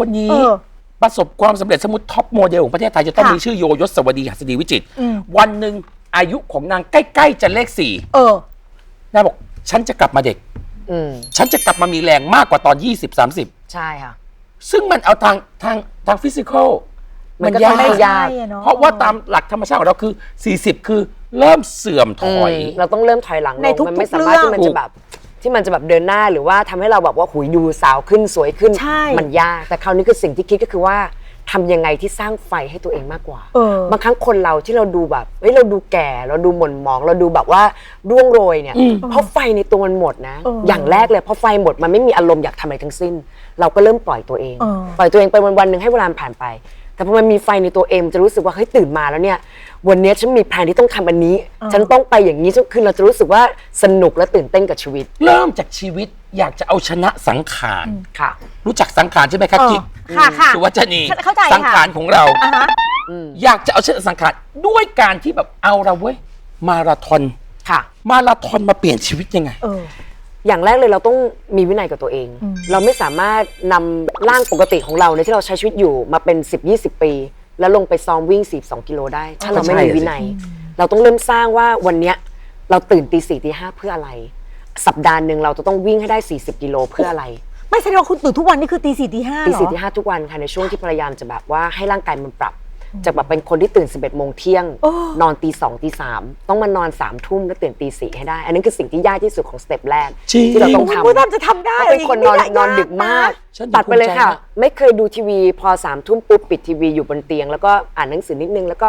คนนี้เออประสบความสำเร็จสมมติท็อปโมเดลของประเทศไทยจะต้องค่ะมีชื่อโยยศวดีหัสดีวิจิตรอืมวันหนึ่งอายุของนางใกล้ ๆ จะเลขสี่เออนางบอก ฉันจะกลับมาเด็กอืมฉันจะกลับมามีแรงมากกว่าตอน20 30ใช่ค่ะ ซึ่งมันเอาทางทางทางฟิสิกอลมันก็ยาทำให้กยากใช่อะเนอะเพราะว่าตามหลักธรรมชาติของเราคือ 40 คือเริ่มเสื่อมถอยมเราต้องเริ่มถอยหลังลในงทุกๆมันไม่สามารถเรื่องที่มันจะแบบ ที่มันจะแบบเดินหน้าหรือว่าทำให้เราแบบว่าหุยดูสาวขึ้นสวยขึ้นใช่ มันยาก แต่คราวนี้คือสิ่งที่คิดก็คือว่าทำยังไงที่สร้างไฟให้ตัวเองมากกว่า เออบางครั้งคนเราที่เราดูแบบเฮ้ยเราดูแก่เราดูหม่นหมอง เราดูแบบว่าร่วงโรยเนี่ยอืมเพราะไฟในตัวมันหมดนะเออออย่างแรกเลยเพราะไฟหมดมันไม่มีอารมณ์อยากทำอะไรทั้งสิ้น เราก็เริ่มปล่อยตัวเองเออปล่อยตัวเองไปวันๆหนึ่งให้เวลาผ่านไป แต่พอมันมีไฟในตัวเองมันจะรู้สึกว่าเฮ้ยตื่นมาแล้วเนี่ย วันนี้ฉันมีแผนที่ต้องทำอันนี้ ฉันต้องไปอย่างนี้คือเราจะรู้สึกว่าสนุกและตื่นเต้นกับชีวิตเริ่มจากชีวิตอยากจะเอาชนะสังขาร ค่ะ รู้จักสังขารใช่ไหมคะเออกิ๊กค่ะค่ะสุวัจนีเข้าใจค่ะ สังขารของเรา อะฮะอยากจะเอาชนะสังขารด้วยการที่แบบเอาเราเว้ยมาราธอนค่ะ มาราธอนมาเปลี่ยนชีวิตยังไง เออ อย่างแรกเลยเราต้องมีวินัยกับตัวเองอืมเราไม่สามารถนำร่างปกติของเราในยที่เราใช้ชีวิตอยู่มาเป็น 10 20 ปี แล้วลงไปซ้อมวิ่ง 42 กิโลได้ ถ้าเราไม่ใช่มีอะสิวินัย เราต้องเริ่มสร้างว่าวันเนี้ยเราตื่นตีสี่ตีห้าเพื่ออะไร สัปดาห์หนึ่งเราจะต้องวิ่งให้ได้ 40 กิโลเพื่ออะไรไม่แสดงว่าคุณตื่นทุกวันนี่คือตีสี่ตีห้าตีเหรสี่อตีห้าทุกวันค่ะในช่วงที่พยายามจะแบบว่าให้ร่างกายมันปรับ จากแบบเป็นคนที่ตื่น 11โมงเที่ยงโอ้นอนตีสองตีสามต้องมานอน3ามทุ่มแล้วตื่นตีสี่ให้ได้ อันนั้นคือสิ่งที่ยากที่สุดของสเต็ปแรกจริงที่เราต้องคุณทำผู้ชมจะทำได้เขาเป็นคนนอนย่างนอนดึกมากฉันตัดไปเลยค่ะภูมิใจนะไม่เคยดูทีวี พอสามทุ่มปุ๊บปิดทีวีอยู่บนเตียง แล้วก็อ่านหนังสือนิดนึงแล้วก็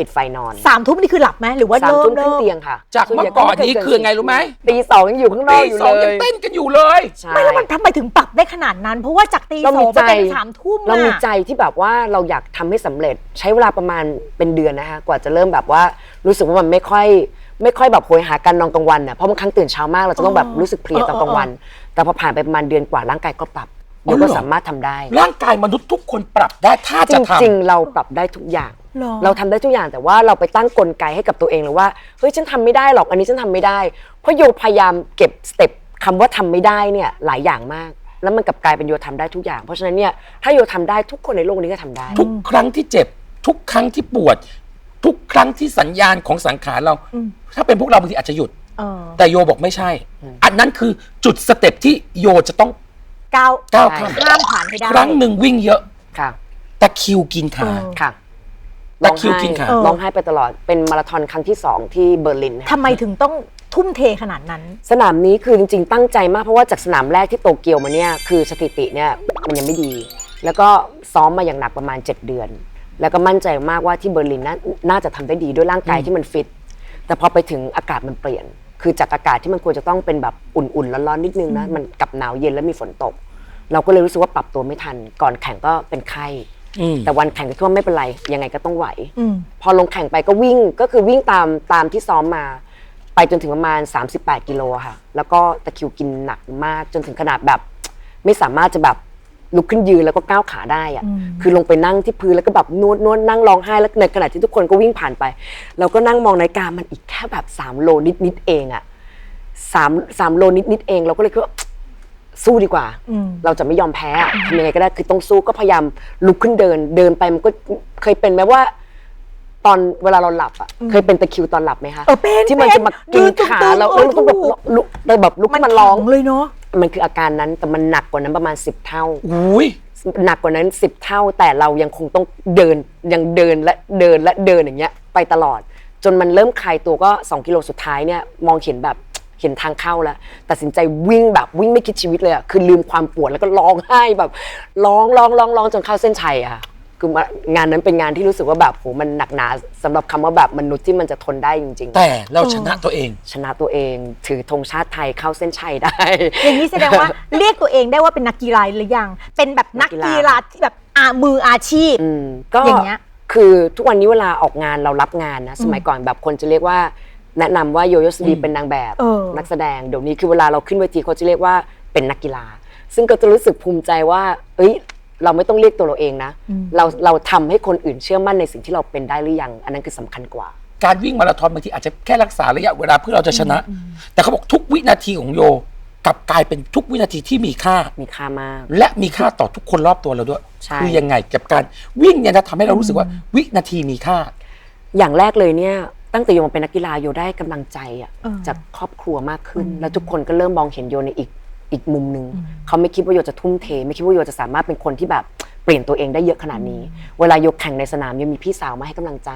ปิดไฟนอนสามทุ่มนี่คือหลับไหมหรือว่าสามเริ่มทุ่มขึ้เริ่นมเตียงค่ะจากเมื่อก่อนนี้คือไงรู้ไหมตีสองยังอยู่ข้างนอตีกอยู่สองเลยังยเต้นกันอยู่เลย ใช่ ไม่แล้วมันทำไมถึงปรับได้ขนาดนั้น เพราะว่าจากตีสเราอมีงใจไปเป็นสามทุ่มเรามีอะใจที่แบบว่าเราอยากทำให้สำเร็จใช้เวลาประมาณเป็นเดือนนะคะกว่าจะเริ่มแบบว่ารู้สึกว่ามันไม่ค่อย ไม่ค่อยแบบโหยหาการนอนกลางวันน่ะเพราะบางครั้งตื่นเช้ามากเราจะต้องแบบรู้สึกเพลียตอนกลางวัน แต่พอผ่านไปประมาณเดือนกว่าร่างกายก็ปรับอ๋อเดี๋ยวก็เหรอ สามารถทำได้ ร่างกายมนุษย์ทุกคนปรับได้ถ้าจจะทำ ริงๆ เราปรับได้ทุกอย่าง หรอ เราทำได้ทุกอย่างแต่ว่าเราไปตั้งกลไกให้กับตัวเองเลยว่าเฮ้ยฉันทำไม่ได้หรอกอันนี้ฉันทำไม่ได้ เพราะโยพยายามเก็บสเต็ปคำว่าทำไม่ได้เนี่ยหลายอย่างมาก แล้วมันกลับกลายเป็นโยทำได้ทุกอย่าง เพราะฉะนั้นเนี่ยถ้าโยทำได้ทุกคนในโลกนี้ก็ทำได้ ทุกครั้งที่เจ็บ ทุกครั้งที่ปวด ทุกครั้งที่สัญญาณของสังขารเราถ้าเป็นพวกเราบางทีอาจจะหยุด เออแต่โยบอกไม่ใช่อันนั้นคือจุดสเต็ปที่โยจะต้องก้าวก้าวใช่ข้ามข้ามผ่านให้ได้ครั้งหนึ่งวิ่งเยอะ ค่ะ ตะคริวกินขา เออ ค่ะ ตะคริวกินขาเออร้องไห้ไปตลอดเป็นมาราธอนครั้งที่สองที่เบอร์ลินค่ะ ทำไมถึงต้องทุ่มเทขนาดนั้น สนามนี้คือจริงๆ ตั้งใจมากเพราะว่าจากสนามแรกที่โตเกียวมาเนี่ยคือสถิติเนี่ยมันยังไม่ดี แล้วก็ซ้อมมาอย่างหนักประมาณ 7 เดือน แล้วก็มั่นใจมากว่าที่เบอร์ลินน่าน่าจะทำได้ดีด้วยร่างกายที่มันฟิตแต่พอไปถึงอากาศมันเปลี่ยน คือจากอากาศที่มันควรจะต้องเป็นแบบอุ่นๆร้อนๆนิดนึงนะมันกลับหนาวเย็นแล้วมีฝนตก เราก็เลยรู้สึกว่าปรับตัวไม่ทัน ก่อนแข่งก็เป็นไข้ อืม แต่วันแข่งก็คิดว่าไม่เป็นไร ยังไงก็ต้องไหว อืม พอลงแข่งไปก็วิ่งก็คือวิ่งตามตามที่ซ้อมมา ไปจนถึงประมาณ 38 กิโลอะค่ะ แล้วก็ตะคริวกินหนักมากจนถึงขนาดแบบ ไม่สามารถจะแบบลุกขึ้นยืนแล้วก็ก้าวขาได้อะอืม คือลงไปนั่งที่พื้นแล้วก็แบบนวดนวดนั่งร้องไห้แล้วในขณะที่ทุกคนก็วิ่งผ่านไป เราก็นั่งมองนาฬิกามันอีกแค่แบบ3โลนิดนิดๆเองอะ สามสามโลนิดนิดๆเองเราก็เลยคิดว่า สู้ดีกว่าอืมเราจะไม่ยอมแพ้อะทำยังไงก็ได้คือต้องสู้ก็พยายามลุกขึ้นเดิน เดินไปมันก็เคยเป็นไหมว่า ตอนเวลาเราหลับอะเคยเป็นตะคริวตอนหลับไหมคะเออเป็นที่มันเป็นจะมากินยืนตึงๆขาเราเออเราต้องแบบถูกลุกเราแบบลุกมันขึ้นมาร้องแข็เลยเนาะมันคืออาการนั้นแต่มันหนักกว่านั้นประมาณ10เท่าอุ้ยหนักกว่านั้น10เท่าแต่เรายังคงต้องเดินยังเดินและเดินและเดินอย่างเงี้ย ไปตลอด จนมันเริ่มคลายตัวก็ 2 กิโลสุดท้ายเนี่ยมองเห็นแบบ เห็นทางเข้าแล้วตัดสินใจวิ่งแบบวิ่งไม่คิดชีวิตเลยอะคือลืมความปวดแล้วก็ร้องไห้แบบร้องร้องร้องร้องจนเข้าเส้นชัยอะค่ะคือมางานนั้นเป็นงานที่รู้สึกว่าแบบโหมันหนักหนาสำหรับคำว่าแบบมนุษย์ที่มันจะทนได้จริง ๆ แต่เราชนะตัวเอง ชนะตัวเอง ถือธงชาติไทยเข้าเส้นชัยได้ อย่างนี้แสดงว่าเรียกตัวเองได้ว่าเป็นนักกีฬาหรือยัง เป็นแบบนักกีฬาที่แบบอามืออาชีพอืมก็อย่างเงี้ยคือทุกวันนี้เวลาออกงานเรารับงานนะสมัยก่อนแบบคนจะเรียกว่า แนะนำว่าโยโยสดีเป็นนางแบบเออ นักแสดงเดี๋ยวนี้คือเวลาเราขึ้นเวทีเขาจะเรียกว่าเป็นนักกีฬา ซึ่งก็จะรู้สึกภูมิใจว่า เอ้ย เราไม่ต้องเรียกตัวเราเองนะ เราเราทำให้คนอื่นเชื่อมั่นในสิ่งที่เราเป็นได้หรือยัง อันนั้นคือสำคัญกว่า การวิ่งมาราธอนบางทีอาจจะแค่รักษาระยะเวลาเพื่อเราจะชนะ แต่เขาบอกทุกวินาทีของโยกลับกลายเป็นทุกวินาทีที่มีค่า มีค่ามาก และมีค่าต่อทุกคนรอบตัวเราด้วย ใช่ คือยังไงกับการวิ่งเนี่ยนะทำให้เรารู้สึกว่าวินาทีมีค่า อย่างแรกเลยเนี่ย ตั้งแต่โยมาเป็นนักกีฬาโยได้กำลังใจอะเออ จากครอบครัวมากขึ้นแล้วทุกคนก็เริ่มมองเห็นโยในอีกอีกมุมหนึ่งเขาไม่คิดว่าโยจะทุ่มเท ไม่คิดว่าโยจะสามารถเป็นคนที่แบบเปลี่ยนตัวเองได้เยอะขนาดนี้ เวลาโยแข่งในสนามโยมีพี่สาวมาให้กำลังใจ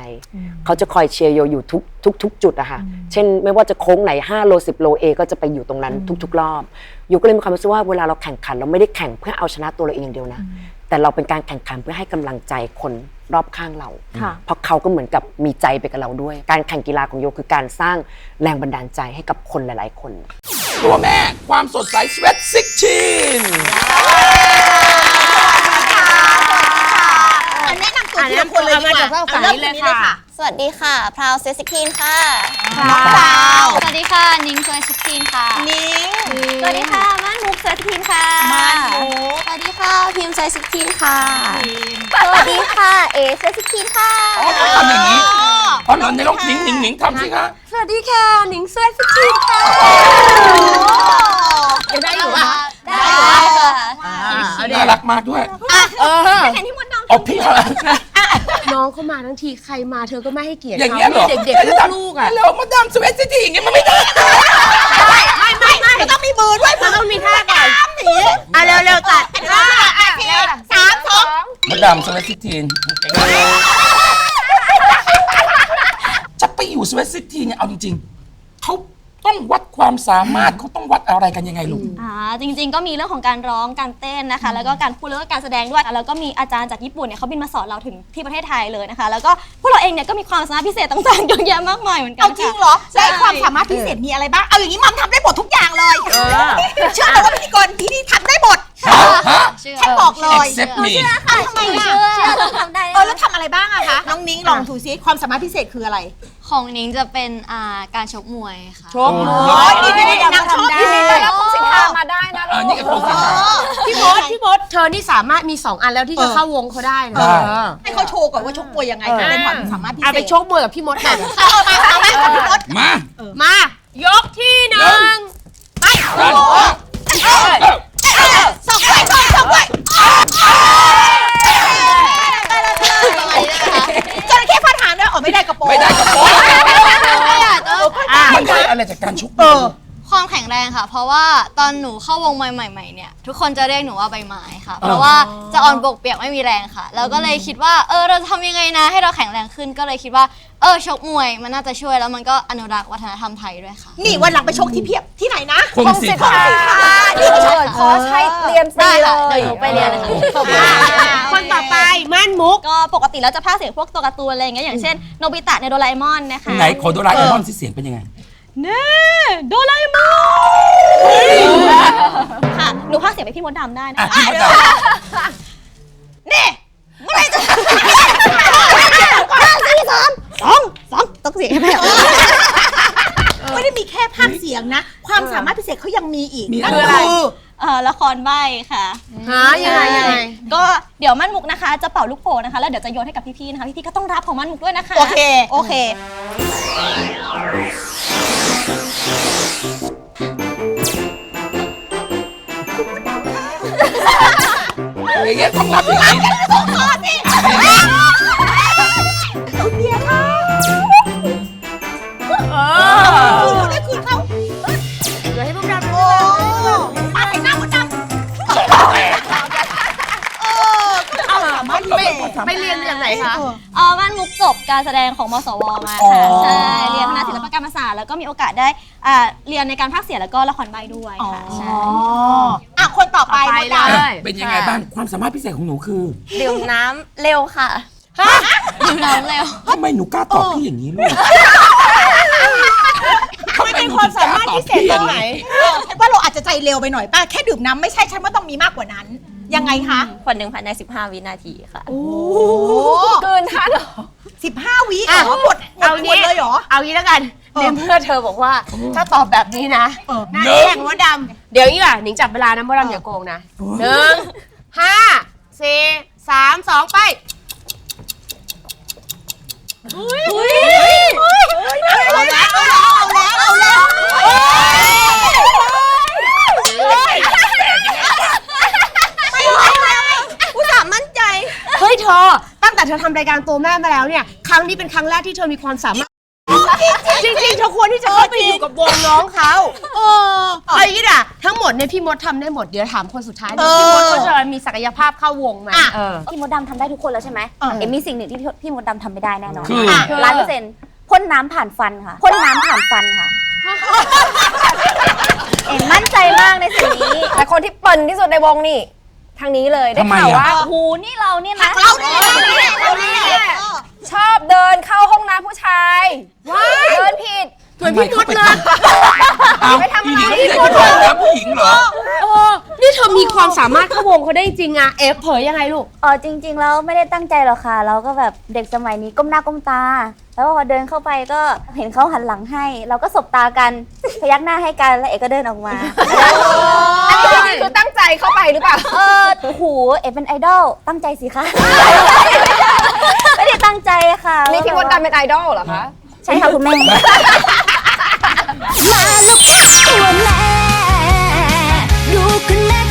เขาจะคอยเชียร์โยอยู่ทุกทุกทุกจุดอะค่ะ เช่นไม่ว่าจะโค้งไหน 5 โล 10 โลเอก็จะไปอยู่ตรงนั้นทุก ๆ รอบ โยก็เลยมีความรู้สึกว่าเวลาเราแข่งขันเราไม่ได้แข่งเพื่อเอาชนะตัวเราเองอย่างเดียวนะ แต่เราเป็นการแข่งขันเพื่อให้กำลังใจคนรอบข้างเรา ค่ะ เพราะเขาก็เหมือนกับมีใจไปกับเราด้วย การแข่งกีฬาของโยคือการสร้างแรงบันดาลใจให้กับคนหลาย ๆ คน ตัวแม่ความสดใสสเวตซิกชินแนะนำตัวทีละคนเลยดีกว่าเอามาจากฝั่งนี้เลยค่ะ สวัสดีค่ะพราวเซซิคีนค่ะน้องสาวสวัสดีค่ะ นิ้งเซซิคีนค่ะ นิ้งสวัสดีค่ะ ม่านมุกเซซิคีนค่ะม่านมุกสวัสดีค่ะ พิมพ์เซซิคีนค่ะ สวัสดีค่ะ เอเซซิคีนค่ะ อ๋อต้องทำอย่างนี้อ๋อเหรอในลองหนิงหนิงหนิงทำสิคะ สวัสดีค่ะนิ้งเซซิคีนค่ะยังได้อยู่ป่ะได้ค่ะเอาดิน่ารักมากด้วยเออแค่ที่มดดำอ๋อพี่เขาน้องเข้ามาทั้งทีใครมาเธอก็ไม่ให้เกียรติอย่างเขาเงี้ยเหรอเด็กๆลูกๆอะแล้วมาดามสเวตซิตี้อย่างเงี้ยมันไม่ได้ไม่ไม่ไม่มันต้องมีมือด้วยมันต้องมีท่าก่อนอะเร็วเร็วๆจัดห้าอะสี่สามสองมาดามสเวตซิตี้จะไปอยู่สเวตซิตี้เนี่ยเอาจริงๆเขา ต้องวัดความสามารถเขาต้องวัดอะไรกันยังไงลูก อ่าจริงๆก็มีเรื่องของการร้องการเต้นนะคะ แล้วก็การพูดแล้วก็การแสดงด้วยแล้วก็มีอาจารย์จากญี่ปุ่นเนี่ยเขาบินมาสอนเราถึงที่ประเทศไทยเลยนะคะ แล้วก็พวกเราเองเนี่ยก็มีความสามารถพิเศษต่างๆเยอะแยะมากมายเหมือนกัเอานจริงค่ะ เหรอและไอ้ใช่ความสามารถพิเศษมีอะไรบ้าง เอาอย่างนี้มัมทำได้หมดทุกอย่างเลย เชื่อไหมว่าพิธีกรที่นี่ทำได้หมด ฮะฮะฉันบอกเลย accept me ค่ะทำไมอะเชื่อเราทำได้เออแล้วทำอะไรบ้างอะคะ น้องนิ้งลองถูซิความสามารถพิเศษคืออะไร ของนิ้งจะเป็นอ่าการชกมวยค่ะ ชกมโอ้วย นี่นี่นี่นางชอบอยู่นี่เลยนะสินค้ามาได้นะอันนี้ก็คงสินค้าพี่มดพี่มดเธอนี่สามารถมี 2 อันแล้วที่จะเข้าวงเขาได้นะได้เออให้เขาโชว์ก่อนว่าชกมวยยังไงถึงเป็นความสามารถพิเศษเอาไปชกมวยกับพี่มดหน่อยเออมาเอาไหมเอาพี่รถมา มา ยกที่หนึ่งสองไว้ก่อนสองไว้จระเข้ฟาดหางด้วยอ๋อ ไม่ได้กระโปรงไม่ได้กระโปรงอะมันได้อะไรจากการชกมเอวยอ ความแข็งแรงค่ะ เพราะว่าตอนหนูเข้าวงใหม่ ๆ เนี่ย ทุกคนจะเรียกหนูว่าใบไม้ค่ะ เพราะว่าจะอ่อนบกเปียกไม่มีแรงค่ะแล้วก็เลยคิดว่า เออเราจะทำยังไงนะ ให้เราแข็งแรงขึ้นก็เลยคิดว่า เออชกมวยมันน่าจะช่วยแล้วมันก็อนุรักษ์วัฒนธรรมไทยด้วยค่ะ นี่วันหลังไปชกที่เพียบที่ไหนนะคงสิทธิ์ค่ะนี่ก็ชกขอใช้เรียนฟรีได้เลค่ะเดี๋ยวย หนูไปเรียนเลยค่ะ คนต่อไปม่านมุก ก็ปกติแล้วจะพากย์เสียงพวกตัวการ์ตูนอะไรอย่างเงี้ยอย่างเช่นโนบิตะในโดราเอมอนนะคะ ไหนขอโดราเอมอนสิเสียงเป็นยังไงเน่โดราเอมอนค่ะ หนูพากย์เสียงไปพี่มดดำได้นะอะคะพี่มดดำนี่เมื่อไหรจะห้าสี่สามสองสองต้องเสียงให้แม่ไม่ได้มีแค่ภาคเสียงนะ ความสามารถพิเศษเขายังมีอีกมีนั่นอะไร คือเอ่อละครใบค่ะ หายังไงยังไง ก็เดี๋ยวมั่นมุกนะคะจะเป่าลูกโป่งนะคะ แล้วเดี๋ยวจะโยนให้กับพี่ๆนะคะพี่ๆก็ต้องรับของมั่นมุกด้วยนะคะ โอเค โอเค อย่างเงี้ยต้องรับอย่างนี้ ไปเรียนจากไหนคะ เออมั่นมุกจบการแสดงของมสวมาอ๋อ ค่ะใช่เรียนคณะศิลปกรรมศาสตร์แล้วก็มีโอกาสได้อ่าเรียนในการพากย์เสียงแล้วก็ละครใบด้วยค่ะใช่อะคนต่อไปไปมดเลดำยเป็นยังไงบ้างความสามารถพิเศษของหนูคือดื่มน้ำเร็วค่ะดื่มน้ำเร็ว ทำไมหนูกล้าตอบพี่อย่างนี้ลูกทำไมหนูถึงกล้าตอบพี่อย่างนี้ฉันว่าเราอาจจะใจเร็วไปหน่อยป้าแค่ดื่มน้ำไม่ใช่ ฉันว่าต้องมีมากกว่านั้น ยังไงคะขวดหนึ่งภายใน 15 วินาทีค่ะ โอ้เกินท่านเหรอ สิบห้าวิเหรอหมดหมดเอาขวงี้ดเลยเหรอ เอางี้แล้วกันเออในเมื่อเธอบอกว่า ถ้าตอบแบบนี้นะ เออน่าแข่งมดดำ เดี๋ยวอีกอะหนิงจับเวลานะมดดำอย่าโกงนะหนึ่งห้าสี่สามสองไปเอาแล้วเอาแล้วเอาแล้วเอาแล้ว ธอทำรายการตัวแม่มาแล้วเนี่ย ครั้งนี้เป็นครั้งแรกที่เธอมีความสามารถ จริงๆเธอควรที่จะเข้าไปอยู่กับวงน้องเขาเออเอาอย่างนี้ด่ะทั้งหมดเนี่ยพี่มดทำได้หมดเดี๋ยวถามคนสุดท้ายหน่อยพี่มดก็จะมีศักยภาพเข้าวงไหมเออ พี่มดดำทำได้ทุกคนแล้วใช่ไหมเออ เอ็มมีสิ่งหนึ่งที่พี่พี่มดดำทำไม่ได้แน่นอนคือล้านเปอร์เซ็นต์พ่นน้ำผ่านฟันค่ะพ่นน้ำผ่านฟันค่ะ เอ็มมั่นใจมากในสิ่งนี้ แต่คนที่เปิ่นที่สุดในวงนี่ ทางนี้เลยได้ทำไมข่าวอะ ว่าหูนี่เราเนี่ยนะ เราเนี่ยามารถเข้าวงเขาได้จริงอะเอฟเผยยังไงลูก อ๋อจริงๆแล้วไม่ได้ตั้งใจหรอกค่ะ เราก็แบบเด็กสมัยนี้ก้มหน้าก้มตา แล้วพอเดินเข้าไปก็เห็นเขาหันหลังให้ เราก็สบตากัน พยักหน้าให้กันแล้วเอกก็เดินออกมา อันนี้คือตั้งใจเข้าไปหรือเปล่า เออหูเอกเป็นไอดอลตั้งใจสิคะไม่ได้ตั้งใจค่ะนี่พี่มดดำเป็นไอดอลเหรอคะ ใช่ค่ะคุณแม่ มาลูกตัวแม่ลูกคุณแม่